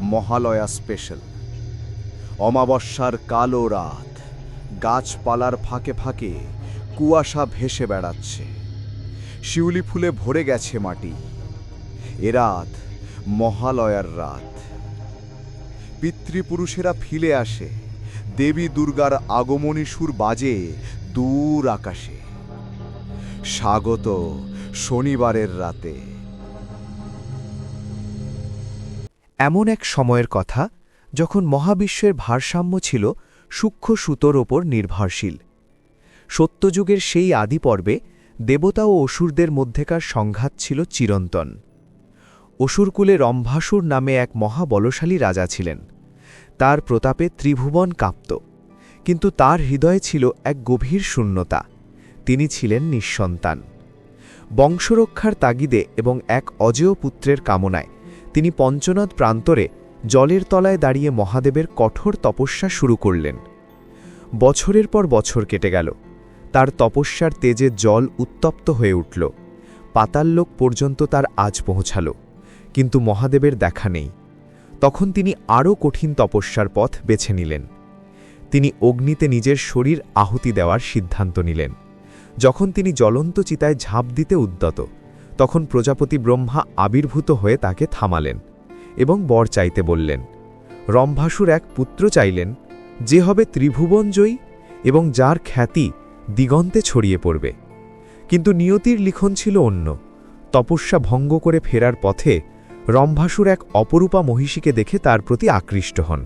Mahalaya special. অমাবস্যার কালো রাত, গাছপালার ফাঁকে ফাঁকে কুয়াশা ভেসে বেড়াচ্ছে। শিউলি ফুলে ভরে গেছে মাটি। এ রাত মহালয়ার রাত। পিতৃপুরুষেরা ফিরে আসে, দেবী দুর্গার আগমনী সুর বাজে দূর আকাশে। স্বাগত শনিবারের রাতে। এমন এক সময়ের কথা যখন মহাবিশ্বের ভারসাম্য ছিল সূক্ষ্ম সুতোর ওপর নির্ভরশীল। সত্যযুগের সেই আদি পর্বে দেবতা ও অসুরদের মধ্যেকার সংঘাত ছিল চিরন্তন। অসুরকুলে রম্ভাসুর নামে এক মহাবলশালী রাজা ছিলেন। তার প্রতাপে ত্রিভুবন কাঁপত, কিন্তু তার হৃদয়ে ছিল এক গভীর শূন্যতা। তিনি ছিলেন নিঃসন্তান। বংশরক্ষার তাগিদে এবং এক অজেয় পুত্রের কামনায় তিনি পঞ্চনদ প্রান্তরে জলের তলায় দাঁড়িয়ে মহাদেবের কঠোর তপস্যা শুরু করলেন। বছরের পর বছর কেটে গেল। তার তপস্যার তেজে জল উত্তপ্ত হয়ে উঠল। পাতাল্লোক পর্যন্ত তার আজ পৌঁছাল, কিন্তু মহাদেবের দেখা নেই। তখন তিনি আরও কঠিন তপস্যার পথ বেছে নিলেন। তিনি অগ্নিতে নিজের শরীর আহুতি দেওয়ার সিদ্ধান্ত নিলেন। যখন তিনি জ্বলন্ত চিতায় ঝাঁপ দিতে উদ্যত তখন প্রজাপতি ব্রহ্মা আবির্ভূত হয়ে তাকে থামালেন এবং বর চাইতে বললেন, রম্ভাসুর এক পুত্র চাইলেন, যে হবে ত্রিভুবনজয়ী এবং যার খ্যাতি দিগন্তে ছড়িয়ে পড়বে। কিন্তু নিয়তির লিখন ছিল অন্য, তপস্যা ভঙ্গ করে ফেরার পথে রম্ভাসুর এক অপরূপা মহিষীকে দেখে তার প্রতি আকৃষ্ট হন।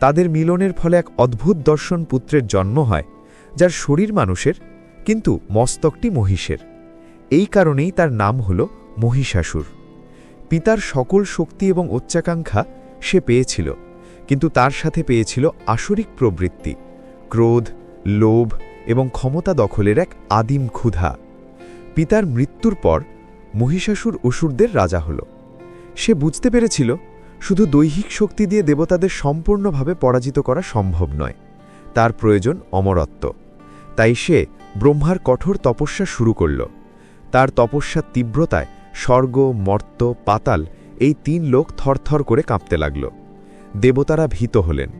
তাদের মিলনের ফলে এক অদ্ভুত দর্শন পুত্রের জন্ম হয়, যার শরীর মানুষের, কিন্তু মস্তকটি মহিষের। এই কারণেই তার নাম হল মহিষাসুর। পিতার সকল শক্তি এবং উচ্চাকাঙ্ক্ষা সে পেয়েছিল, কিন্তু তার সাথে পেয়েছিল আসরিক প্রবৃত্তি, ক্রোধ, লোভ এবং ক্ষমতা দখলের এক আদিম ক্ষুধা। পিতার মৃত্যুর পর মহিষাসুর অসুরদের রাজা হল। সে বুঝতে পেরেছিল, শুধু দৈহিক শক্তি দিয়ে দেবতাদের সম্পূর্ণভাবে পরাজিত করা সম্ভব নয়, তার প্রয়োজন অমরত্ব। তাই সে ব্রহ্মার কঠোর তপস্যা শুরু করল। তার তপস্যার তীব্রতায় স্বর্গ মর্ত পাতাল এই তিন লোক থরথর করে কাঁপতে লাগল। দেবতারা ভীত হলেন।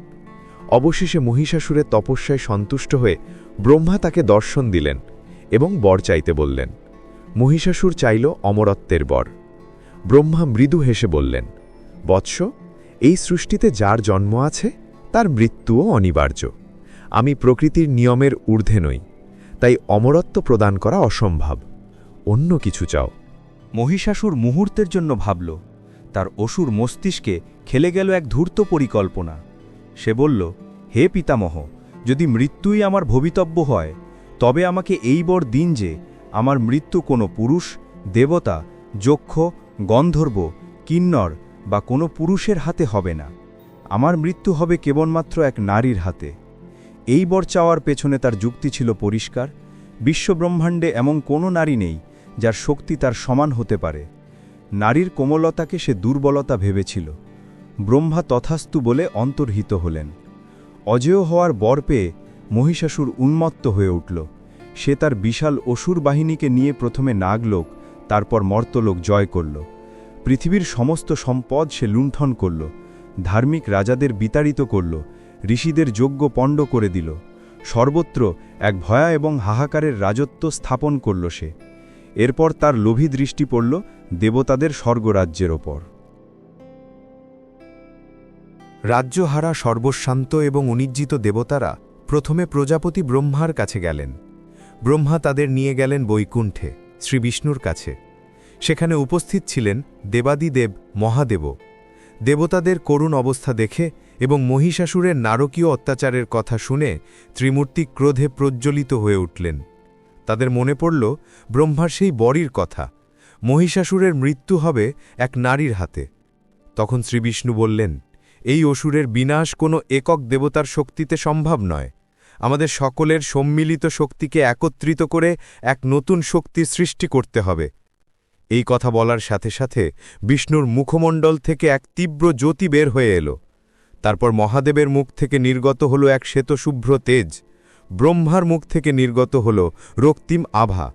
অবশেষে মহিষাসুরের তপস্যায় সন্তুষ্ট হয়ে ব্রহ্মা তাকে দর্শন দিলেন এবং বর চাইতে বললেন, মহিষাসুর চাইল অমরত্বের বর। ব্রহ্মা মৃদু হেসে বললেন, বৎস, এই সৃষ্টিতে যার জন্ম আছে, তার মৃত্যুও অনিবার্য। আমি প্রকৃতির নিয়মের ঊর্ধ্বে নই, তাই অমরত্ব প্রদান করা অসম্ভব। অন্য কিছু চাও। মহিষাসুর মুহূর্তের জন্য ভাবল, তার অসুর মস্তিষ্কে খেলে গেল এক ধূর্ত পরিকল্পনা। সে বলল, হে পিতামহ, যদি মৃত্যুই আমার ভবিতব্য হয়, তবে আমাকে এই বর দিন যে আমার মৃত্যু কোনো পুরুষ, দেবতা, যক্ষ, গন্ধর্ব, কিন্নর বা কোনো পুরুষের হাতে হবে না। আমার মৃত্যু হবে কেবলমাত্র এক নারীর হাতে। এই বর চাওয়ার পেছনে তার যুক্তি ছিল পরিষ্কার। বিশ্বব্রহ্মাণ্ডে এমন কোনো নারী নেই যার শক্তি তার সমান হতে পারে। নারীর কোমলতাকে সে দুর্বলতা ভেবেছিল। ব্রহ্মা তথাস্তু বলে অন্তর্হিত হলেন। অজেয় হওয়ার বর পেয়ে মহিষাসুর উন্মত্ত হয়ে উঠল। সে তার বিশাল অসুর বাহিনীকে নিয়ে প্রথমে নাগলোক, তারপর মর্তলোক জয় করল। পৃথিবীর সমস্ত সম্পদ সে লুণ্ঠন করল। ধার্মিক রাজাদের বিতাড়িত করল। ঋষিদের যোগ্য পণ্ড করে দিল। সর্বত্র এক ভয়া এবং হাহাকারের রাজত্ব স্থাপন করল সে। এরপর তার লোভী দৃষ্টি পড়ল দেবতাদের স্বর্গরাজ্যের ওপর। রাজ্যহারা সর্বশান্ত এবং উনিজ্জিত দেবতারা প্রথমে প্রজাপতি ব্রহ্মার কাছে গেলেন। ব্রহ্মা তাদের নিয়ে গেলেন বৈকুণ্ঠে, শ্রীবিষ্ণুর কাছে। সেখানে উপস্থিত ছিলেন দেবাদিদেব মহাদেব। দেবতাদের করুণ অবস্থা দেখে এবং মহিষাসুরের নারকীয় অত্যাচারের কথা শুনে ত্রিমূর্তি ক্রোধে প্রজ্জ্বলিত হয়ে উঠলেন। তাদের মনে পড়ল ব্রহ্মার সেই বরির কথা। মহিষাসুরের মৃত্যু হবে এক নারীর হাতে। তখন শ্রীবিষ্ণু বললেন, এই অসুরের বিনাশ কোনো একক দেবতার শক্তিতে সম্ভব নয়। আমাদের সকলের সম্মিলিত শক্তিকে একত্রিত করে এক নতুন শক্তি সৃষ্টি করতে হবে এই কথা বলার সাথে সাথে বিষ্ণুর মুখমণ্ডল থেকে এক তীব্র জ্যোতি বের হয়ে এলো। তারপর মহাদেবের মুখ থেকে নির্গত হল এক শ্বেতশুভ্র তেজ। ব্রহ্মার মুখ থেকে নির্গত হল রক্তিম আভা।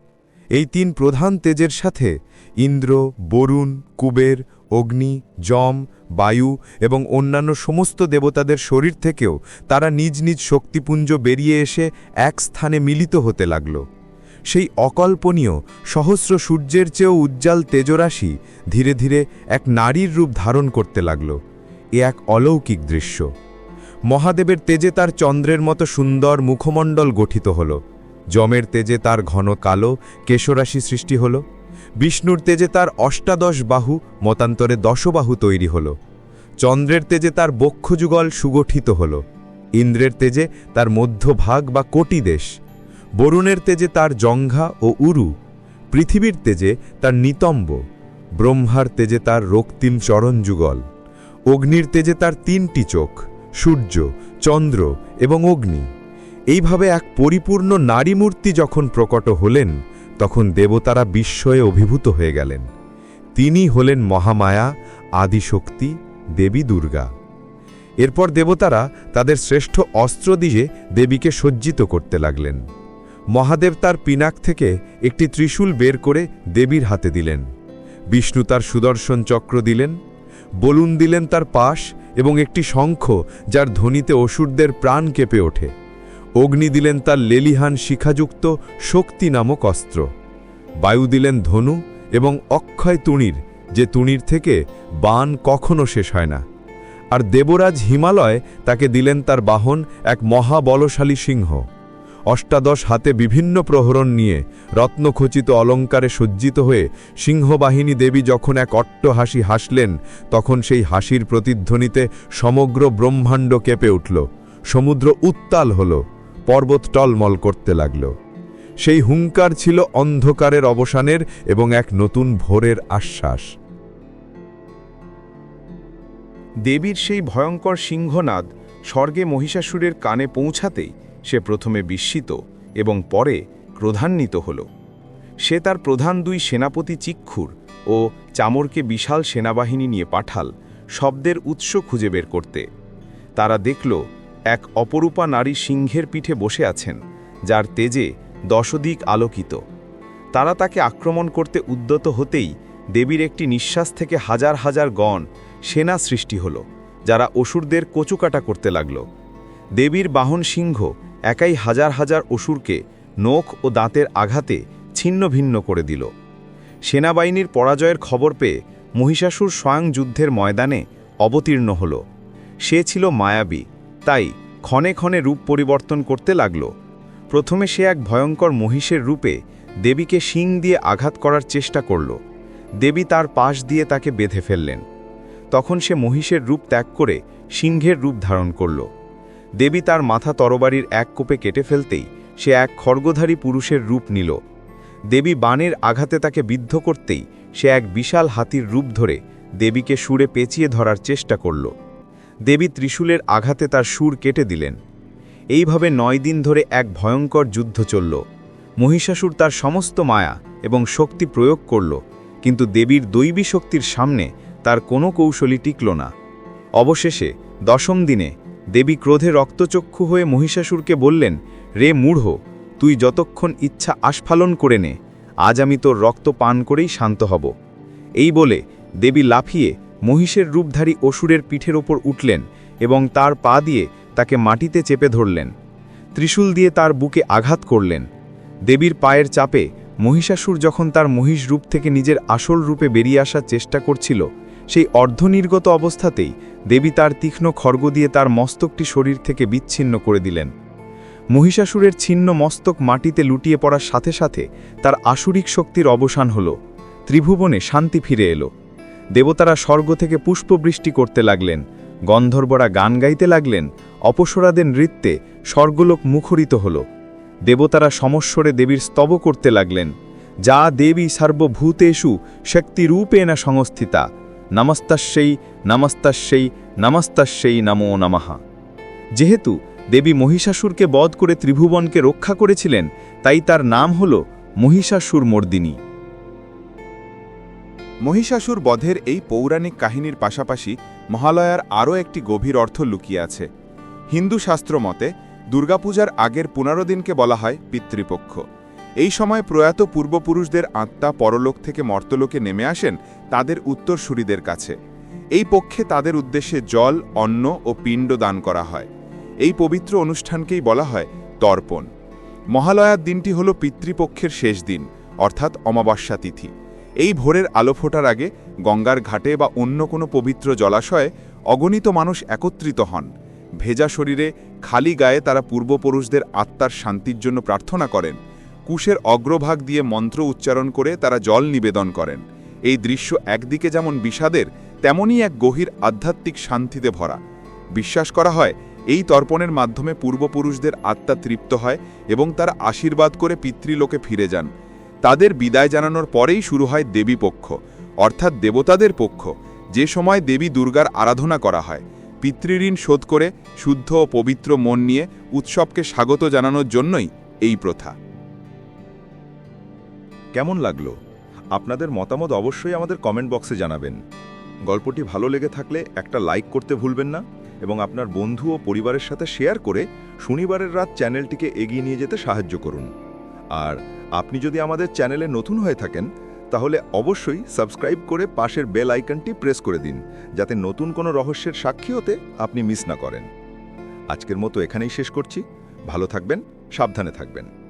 এই তিন প্রধান তেজের সাথে ইন্দ্র, বরুণ, কুবের, অগ্নি, যম, বায়ু এবং অন্যান্য সমস্ত দেবতাদের শরীর থেকেও তারা নিজ নিজ শক্তিপুঞ্জ বেরিয়ে এসে এক স্থানে মিলিত হতে লাগল। সেই অকল্পনীয় সহস্র সূর্যের চেয়েও উজ্জ্বল তেজরাশি ধীরে ধীরে এক নারীর রূপ ধারণ করতে লাগল। এ এক অলৌকিক দৃশ্য। মহাদেবের তেজে তার চন্দ্রের মতো সুন্দর মুখমণ্ডল গঠিত হল। যমের তেজে তার ঘন কালো, কেশরাশি সৃষ্টি হল। বিষ্ণুর তেজে তার অষ্টাদশ বাহু, মতান্তরে দশবাহু তৈরি হল। চন্দ্রের তেজে তার বক্ষযুগল সুগঠিত হল। ইন্দ্রের তেজে তার মধ্যভাগ বা কোটি দেশ। বরুণের তেজে তার জঙ্ঘা ও উরু। পৃথিবীর তেজে তার নিতম্ব। ব্রহ্মার তেজে তার রক্তিম চরণযুগল। অগ্নির তেজে তার তিনটি চোখ। সূর্য, চন্দ্র এবং অগ্নি। এইভাবে এক পরিপূর্ণ নারী মূর্তি যখন প্রকট হলেন, তখন দেবতারা বিস্ময়ে অভিভূত হয়ে গেলেন। তিনি হলেন মহামায়া, আদিশক্তি, দেবী দুর্গা। এরপর দেবতারা তাদের শ্রেষ্ঠ অস্ত্র দিয়ে দেবীকে সজ্জিত করতে লাগলেন। মহাদেব তার পিনাক থেকে একটি ত্রিশূল বের করে দেবীর হাতে দিলেন। বিষ্ণু তার সুদর্শন চক্র দিলেন। বলুন দিলেন তার পাশ এবং একটি শঙ্খ যার ধ্বনিতে অসুরদের প্রাণ কেঁপে ওঠে। অগ্নি দিলেন তার লেলিহান শিখাযুক্ত শক্তি নামক অস্ত্র। বায়ু দিলেন ধনু এবং অক্ষয় তুণির, যে তুণির থেকে বান কখনো শেষ হয় না। আর দেবরাজ হিমালয় তাকে দিলেন তার বাহন এক মহাবলশালী সিংহ। অষ্টাদশ হাতে বিভিন্ন প্রহরণ নিয়ে রত্নখচিত অলঙ্কারে সজ্জিত হয়ে সিংহবাহিনী দেবী যখন এক অট্ট হাসি হাসলেন, তখন সেই হাসির প্রতিধ্বনিতে সমগ্র ব্রহ্মাণ্ড কেঁপে উঠল, সমুদ্র উত্তাল হল, পর্বত টলমল করতে লাগল। সেই হুঙ্কার ছিল অন্ধকারের অবসানের এবং এক নতুন ভোরের আশ্বাস। দেবীর সেই ভয়ঙ্কর সিংহনাদ স্বর্গে মহিষাসুরের কানে পৌঁছাতেই সে প্রথমে বিস্মিত এবং পরে ক্রোধান্বিত হল। সে তার প্রধান দুই সেনাপতি চিক্ষুর ও চামরকে বিশাল সেনাবাহিনী নিয়ে পাঠাল শব্দের উৎস খুঁজে বের করতে। তারা দেখল এক অপরূপা নারী সিংহের পিঠে বসে আছেন, যার তেজে দশদিক আলোকিত। তারা তাকে আক্রমণ করতে উদ্যত হতেই দেবীর একটি নিঃশ্বাস থেকে হাজার হাজার গণ সেনা সৃষ্টি হল, যারা অসুরদের কচুকাটা করতে লাগল। দেবীর বাহন সিংহ একাই হাজার হাজার অসুরকে নখ ও দাঁতের আঘাতে ছিন্ন ভিন্ন করে দিল। সেনাবাহিনীর পরাজয়ের খবর পেয়ে মহিষাসুর স্বয়ং যুদ্ধের ময়দানে অবতীর্ণ হল। সে ছিল মায়াবী, তাই ক্ষণে ক্ষণে রূপ পরিবর্তন করতে লাগল। প্রথমে সে এক ভয়ঙ্কর মহিষের রূপে দেবীকে শিং দিয়ে আঘাত করার চেষ্টা করল। দেবী তার পাশ দিয়ে তাকে বেঁধে ফেললেন। তখন সে মহিষের রূপ ত্যাগ করে সিংহের রূপ ধারণ করল। দেবী তার মাথা তরবারির এক কোপে কেটে ফেলতেই সে এক খড়গধারী পুরুষের রূপ নিল। দেবী বাণের আঘাতে তাকে বিদ্ধ করতেই সে এক বিশাল হাতির রূপ ধরে দেবীকে সুরে পেঁচিয়ে ধরার চেষ্টা করল। দেবী ত্রিশূলের আঘাতে তার সুর কেটে দিলেন। এইভাবে নয় দিন ধরে এক ভয়ঙ্কর যুদ্ধ চলল। মহিষাসুর তার সমস্ত মায়া এবং শক্তি প্রয়োগ করল, কিন্তু দেবীর দৈবী শক্তির সামনে তার কোনো কৌশলই টিকল না। অবশেষে দশম দিনে দেবী ক্রোধে রক্তচক্ষু হয়ে মহিষাসুরকে বললেন, রে মূঢ়, তুই যতক্ষণ ইচ্ছা আস্ফালন করে নে, আজ আমি তোর রক্ত পান করেই শান্ত হব। এই বলে দেবী লাফিয়ে মহিষের রূপধারী অসুরের পিঠের ওপর উঠলেন এবং তার পা দিয়ে তাকে মাটিতে চেপে ধরলেন। ত্রিশূল দিয়ে তার বুকে আঘাত করলেন। দেবীর পায়ের চাপে মহিষাসুর যখন তার মহিষ রূপ থেকে নিজের আসল রূপে বেরিয়ে আসার চেষ্টা করছিল সেই অর্ধনির্গত অবস্থাতেই দেবী তার তীক্ষ্ণ খর্গ দিয়ে তার মস্তকটি শরীর থেকে বিচ্ছিন্ন করে দিলেন। মহিষাসুরের ছিন্ন মস্তক মাটিতে লুটিয়ে পড়ার সাথে সাথে তার আসুরিক শক্তির অবসান হল। ত্রিভুবনে শান্তি ফিরে এলো। দেবতারা স্বর্গ থেকে পুষ্পবৃষ্টি করতে লাগলেন, গন্ধর্বরা গান গাইতে লাগলেন, অপসরাদের নৃত্যে স্বর্গলোক মুখরিত হল। দেবতারা সমস্বরে দেবীর স্তব করতে লাগলেন, যা দেবী সর্বভূতেষু না সংস্থিতা নমস্তাস্যই নমস্তাস্যই নমস্তাস্যই নমো নমঃ। যেহেতু দেবী মহিষাসুরকে বধ করে ত্রিভুবনকে রক্ষা করেছিলেন, তাই তার নাম হল মহিষাসুর মর্দিনী। মহিষাসুর বধের এই পৌরাণিক কাহিনীর পাশাপাশি মহালয়ার আরও একটি গভীর অর্থ লুকিয়ে আছে। হিন্দু শাস্ত্র মতে, দুর্গাপূজার আগের পনেরো দিনকে বলা হয় পিতৃপক্ষ। এই সময় প্রয়াত পূর্বপুরুষদের আত্মা পরলোক থেকে মর্তলোকে নেমে আসেন তাদের উত্তরসূরিদের কাছে। এই পক্ষে তাদের উদ্দেশ্যে জল, অন্ন ও পিণ্ড দান করা হয়। এই পবিত্র অনুষ্ঠানকেই বলা হয় তর্পণ। মহালয়ার দিনটি হল পিতৃপক্ষের শেষ দিন, অর্থাৎ অমাবস্যা তিথি। এই ভোরের আলো ফোটার আগে গঙ্গার ঘাটে বা অন্য কোনো পবিত্র জলাশয়ে অগণিত মানুষ একত্রিত হন। ভেজা শরীরে খালি গায়ে তারা পূর্বপুরুষদের আত্মার শান্তির জন্য প্রার্থনা করেন। কুশের অগ্রভাগ দিয়ে মন্ত্র উচ্চারণ করে তারা জল নিবেদন করেন। এই দৃশ্য একদিকে যেমন বিষাদের, তেমনই এক গভীর আধ্যাত্মিক শান্তিতে ভরা। বিশ্বাস করা হয়, এই তর্পণের মাধ্যমে পূর্বপুরুষদের আত্মা তৃপ্ত হয় এবং তারা আশীর্বাদ করে পিতৃলোকে ফিরে যান। তাদের বিদায় জানানোর পরেই শুরু হয় দেবী পক্ষ, অর্থাৎ দেবতাদের পক্ষ। যে সময় দেবী দুর্গার আরাধনা করা হয়, পিতৃঋণ শোধ করে শুদ্ধ ও পবিত্র মন নিয়ে উৎসবকে স্বাগত জানানোর জন্যই এই প্রথা। কেমন লাগল? আপনাদের মতামত অবশ্যই আমাদের কমেন্ট বক্সে জানাবেন। গল্পটি ভালো লেগে থাকলে একটা লাইক করতে ভুলবেন না এবং আপনার বন্ধু ও পরিবারের সাথে শেয়ার করে শনিবারের রাত চ্যানেলটিকে এগিয়ে নিয়ে যেতে সাহায্য করুন। আর আপনি যদি আমাদের চ্যানেলে নতুন হয়ে থাকেন, তাহলে অবশ্যই সাবস্ক্রাইব করে পাশের বেল আইকনটি প্রেস করে দিন, যাতে নতুন কোনো রহস্যের সাক্ষী হতে আপনি মিস না করেন। আজকের মতো এখানেই শেষ করছি। ভালো থাকবেন, সাবধানে থাকবেন।